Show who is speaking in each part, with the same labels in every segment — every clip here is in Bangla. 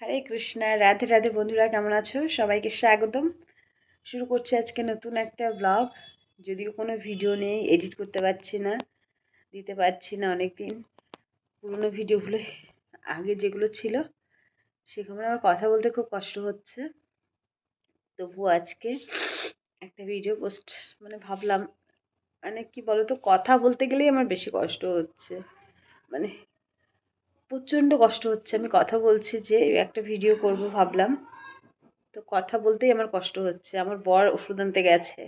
Speaker 1: হরে কৃষ্ণা, রাধে রাধে বন্ধুরা, কেমন আছো? সবাইকে স্বাগতম। শুরু করছি আজকে নতুন একটা ব্লগ যদিও কোনো ভিডিও নেই এডিট করতে পারছি না, দিতে পারছি না অনেক দিন পুরনো ভিডিওগুলো আগে যেগুলো ছিল সেখানে আমার কথা বলতে খুব কষ্ট হচ্ছে। তবু আজকে একটা ভিডিও পোস্ট মানে ভাবলাম মানে কি বলতো, কথা বলতে গেলেই আমার বেশি কষ্ট হচ্ছে। মানে প্রচণ্ড কষ্ট হচ্ছে। আমি কথা বলছি যে, একটা ভিডিও করব ভাবলাম। তো কথা বলতেই আমার কষ্ট হচ্ছে। আমার বর ওষুধ আনতে গেছে।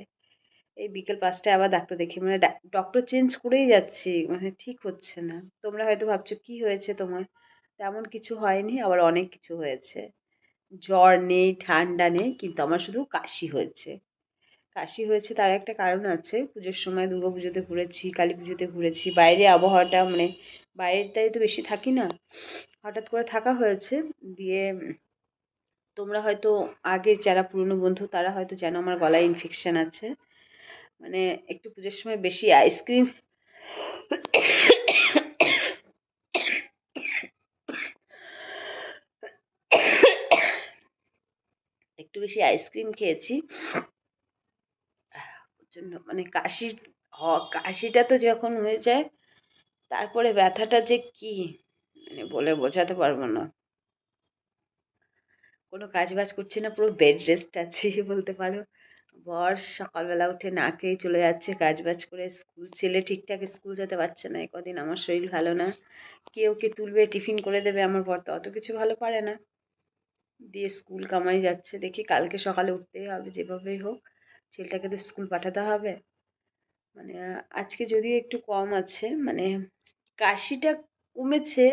Speaker 1: এই বিকেল পাঁচটায় আবার ডাক্তার দেখি মানে ডক্টর চেঞ্জ করেই যাচ্ছি। মানে ঠিক হচ্ছে না। তোমরা হয়তো ভাবছ, কি হয়েছে তোমার? তেমন কিছু হয়নি, আবার অনেক কিছু হয়েছে। জ্বর নেই, ঠান্ডা নেই, কিন্তু আমার শুধু কাশি হয়েছে। কাশি হয়েছে তার একটা কারণ আছে। পুজোর সময় দুর্গা পুজোতে ঘুরেছি, কালী পুজোতে ঘুরেছি। বাইরে আবহাওয়াটা মানে বাইরেটাই তো বেশি থাকি না। হঠাৎ করে থাকা হয়েছে। দিয়ে তোমরা হয়তো আগে যারা পুরনো বন্ধু তারা হয়তো জানো আমার গলায় ইনফেকশান আছে। মানে একটু পুজোর সময় বেশি আইসক্রিম একটু বেশি আইসক্রিম খেয়েছি। প্রচণ্ড মানে কাশি কাশিটা তো যখন হয়ে যায়, তারপরে ব্যথাটা যে কি? মানে বলে বোঝাতে পারব না। কোনো কাজ বাজ করছি না, পুরো বেড রেস্ট আছি বলতে পারো। বর সকালবেলা উঠে না খেয়েই চলে যাচ্ছে, কাজ বাজ করে স্কুল, ছেলে ঠিকঠাক স্কুল যেতে পারছে না কদিন আমার শরীর ভালো না। কে ওকে তুলবে, টিফিন করে দেবে, আমার বর তো অত কিছু ভালো পারে না। দিয়ে স্কুল কামাই যাচ্ছে, দেখি কালকে সকালে উঠতেই হবে, যেভাবেই হোক। ছেলেটাকে তো স্কুল পাঠাতে হবে। মানে আজকে যদিও একটু কম আছে মানে কাশিটা কমেছে।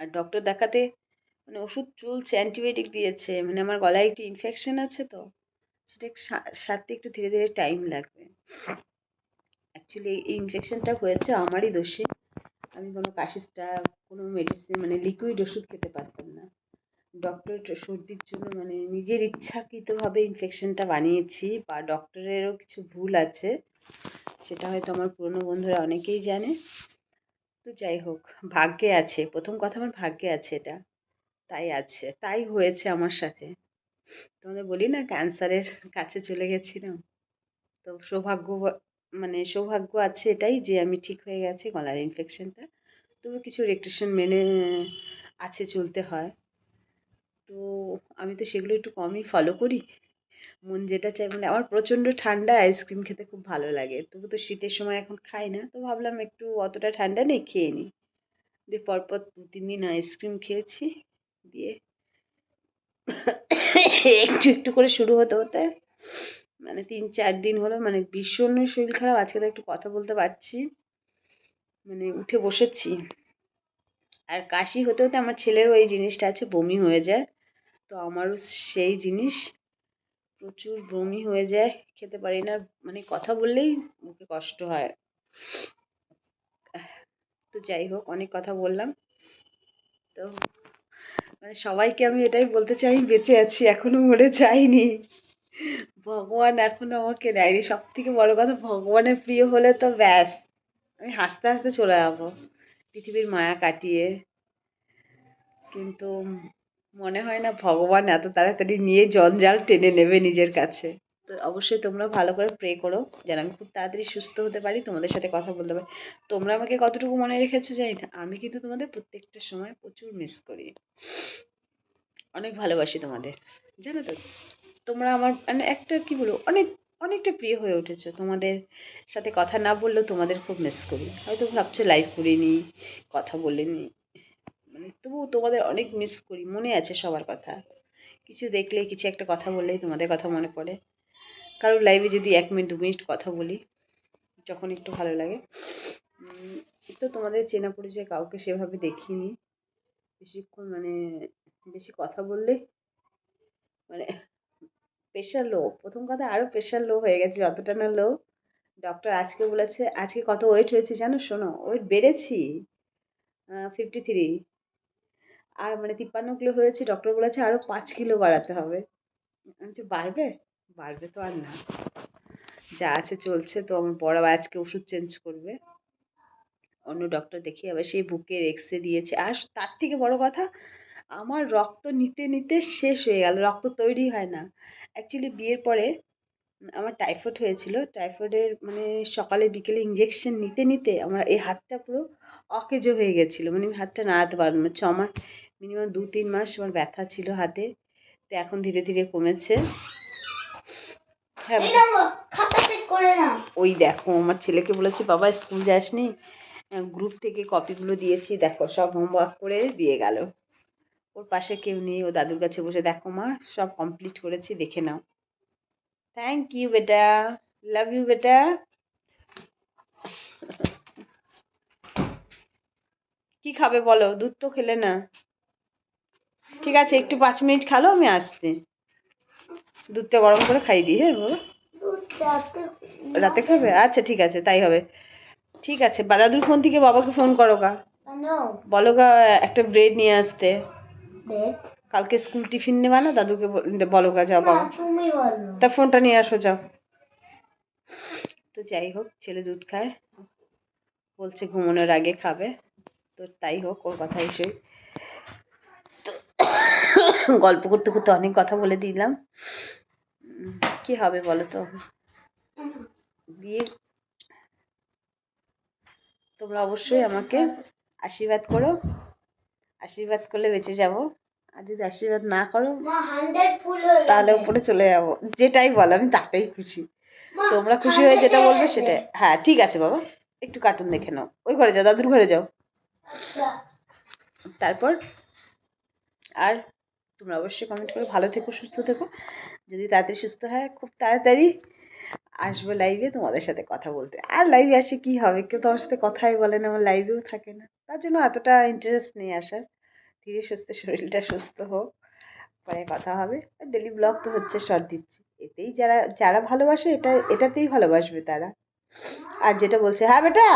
Speaker 1: আর ডক্টর দেখাতে মানে ওষুধ চলছে অ্যান্টিবায়োটিক দিয়েছে মানে আমার গলায় একটু ইনফেকশন আছে তো, সেটা সারতে একটু ধীরে ধীরে টাইম লাগবে। অ্যাকচুয়ালি এই ইনফেকশনটা হয়েছে আমারই দোষে। আমি কোনো কাশিটা, কোনো মেডিসিন মানে লিকুইড ওষুধ খেতে পারতাম না ডক্টর সর্দির জন্য মানে নিজের ইচ্ছাকৃতভাবে ইনফেকশনটা বানিয়েছি বা ডক্টরেরও কিছু ভুল আছে, সেটা হয়তো আমার পুরনো বন্ধুরা অনেকেই জানে। তো যাই হোক, ভাগ্যে আছে, প্রথম কথা আমার ভাগ্যে আছে এটা। তাই আছে, তাই হয়েছে আমার সাথে। তোমাদের বলি না ক্যান্সারের কাছে চলে গেছিলাম? তো সৌভাগ্য মানে সৌভাগ্য আছে এটাই যে আমি ঠিক হয়ে গেছি গলার ইনফেকশনটা তবু কিছু রেক্টেশন মেনে, আছে চলতে হয়। তো আমি তো সেগুলো একটু কমই ফলো করি। মন যেটা চাই মানে আমার প্রচণ্ড ঠান্ডা আইসক্রিম খেতে খুব ভালো লাগে। তবু তো শীতের সময় এখন খাই না, তো ভাবলাম একটু অতটা ঠান্ডা নেই, খেয়ে নিই। দিয়ে পরপর দু, তিন দিন আইসক্রিম খেয়েছি, দিয়ে একটু একটু করে শুরু হতে হতে মানে তিন, চার দিন হলো মানে ভীষণ শরীর খারাপ। আজকে তো একটু কথা বলতে পারছি। মানে উঠে বসেছি। আর কাশি হতে হতে আমার ছেলেরও এই জিনিসটা আছে, বমি হয়ে যায়। তো আমারও সেই জিনিস প্রচুর বমি হয়ে যায়, খেতে পারি না। মানে কথা বললেই মুখে কষ্ট হয়। তো যাই হোক, অনেক কথা বললাম। তো মানে সবাইকে আমি এটাই বলতে চাই, বেঁচে আছি এখনও মরে যাইনি। ভগবান এখনও আমাকে দেয়নি। সব থেকে বড়ো কথা, ভগবানের প্রিয় হলে তো ব্যাস, আমি হাসতে হাসতে চলে যাব। পৃথিবীর মায়া কাটিয়ে। কিন্তু মনে হয় না ভগবান এত তাড়াতাড়ি নিয়ে জঞ্জাল টেনে নেবে নিজের কাছে। তো অবশ্যই তোমরা ভালো করে প্রে করো, যেন আমি খুব তাড়াতাড়ি সুস্থ হতে পারি, তোমাদের সাথে কথা বলতে পারি। তোমরা আমাকে কতটুকু মনে রেখেছো জানি না। আমি কিন্তু তোমাদের প্রত্যেকটা সময় প্রচুর মিস করি। অনেক ভালোবাসি তোমাদের, জানো তো? তোমরা আমার মানে একটা কি বলব, অনেক, অনেকটা প্রিয় হয়ে উঠেছো। তোমাদের সাথে কথা না বললেও তোমাদের খুব মিস করি। হয়তো ভাবছ লাইভ করিনি কথা বলিনি মানে তবুও তোমাদের অনেক মিস করি, মনে আছে সবার কথা। কিছু দেখলে, কিছু একটা কথা বললেই তোমাদের কথা মনে পড়ে। কারোর লাইভে যদি এক মিনিট দু মিনিট কথা বলি, যখন একটু ভালো লাগে। তো তোমাদের চেনা পরিচয় কাউকে সেভাবে দেখিনি। বেশিক্ষণ মানে বেশি কথা বললে মানে প্রেশার লো প্রথম কথা আরও প্রেশার লো হয়ে গেছে, যতটা না লো ডক্টর আজকে বলেছে, আজকে কত ওয়েট হয়েছে জানো? শোনো ওয়েট বেড়েছি। ফিফটি থ্রি আর মানে তিপ্পান্ন কিলো হয়েছে ডক্টর বলেছে আরও পাঁচ কিলো বাড়াতে হবে। আমি বাড়বে? বাড়বে তো আর না। যা আছে চলছে তো, আমার বড় আজকে ওষুধ চেঞ্জ করবে। অন্য ডক্টর দেখিয়ে আবার সেই বুকের এক্স রে দিয়েছে। আর তার থেকে বড় কথা, আমার রক্ত নিতে নিতে শেষ হয়ে গেল, রক্ত তৈরি হয় না। অ্যাকচুয়ালি বিয়ের পরে আমার টাইফয়েড হয়েছিল। টাইফয়েডের মানে সকালে বিকেলে ইঞ্জেকশন নিতে নিতে আমার এই হাতটা পুরো অকেজো হয়ে গেছিল। মানে আমি হাতটা নাড়াতে পারব না, ছ মাস মিনিমাম দু তিন মাস আমার ব্যথা ছিল হাতে তো এখন ধীরে ধীরে কমেছে। হ্যাঁ ওই দেখো আমার ছেলেকে বলেছি বাবা স্কুল যাসনি? গ্রুপ থেকে কপিগুলো দিয়েছি দেখো সব হোমওয়ার্ক করে দিয়ে গেল। ওর পাশে কেউ নেই ও দাদুর কাছে বসে দেখো মা সব কমপ্লিট করেছি দেখে নাও। থ্যাংক ইউ বেটা। লাভ ইউ বেটা। কি খাবে বলো? দুধ তো খেলে না। ঠিক আছে, একটু পাঁচ মিনিট খালো, আমি আসছি। দুধটা গরম করে খাই দিই হ্যাঁ
Speaker 2: দুধ রাতে
Speaker 1: খাবে? আচ্ছা ঠিক আছে, তাই হবে। ঠিক আছে দাদুর ফোন থেকে বাবাকে ফোন করো গা। বলো গা, একটা ব্রেড নিয়ে আসতে। কালকে স্কুল টিফিন নেবা না? দাদুকে বল- বলো গা, যাও, বাবা। তা ফোনটা নিয়ে আসো, যাও। তো যাই হোক, ছেলে দুধ খায়। বলছে ঘুমানোর আগে খাবে। তো তাই হোক, ওর কথা এসে তো গল্প করতে করতে অনেক কথা বলে দিলাম। কি হবে বলো তো বিয়ে তোমরা অবশ্যই আমাকে আশীর্বাদ করো। আশীর্বাদ করলে বেঁচে যাব। আর যদি আশীর্বাদ না করো তাহলে উপরে চলে যাব। যেটাই বলো আমি তাতেই খুশি। তোমরা খুশি হয়ে যেটা বলবে সেটা হ্যাঁ ঠিক আছে বাবা। একটু কার্টুন দেখে নাও। ওই ঘরে যাও দাদুর ঘরে যাও।
Speaker 2: আচ্ছা।
Speaker 1: তারপর আর তোমরা অবশ্যই কমেন্ট করে ভালো থেকো, সুস্থ থেকো। যদি তাড়াতাড়ি সুস্থ হয়, খুব তাড়াতাড়ি আসব লাইভে তোমাদের সাথে কথা বলতে। আর লাইভে আসে কি হবে? কেউ তোমার সাথে কথাই বলে না, আমার লাইভেও থাকে না। তার জন্য এতটা ইন্টারেস্ট নেই আসার। ধীরে সুস্থ শরীরটা সুস্থ হোক, পরে কথা হবে। আর ডেলি ব্লগ তো হচ্ছে শর্ট দিচ্ছি। এতেই যারা যারা ভালোবাসে, এটা, এটাতেই ভালোবাসবে তারা। আর যেটা বলছে হ্যাঁ বেটা!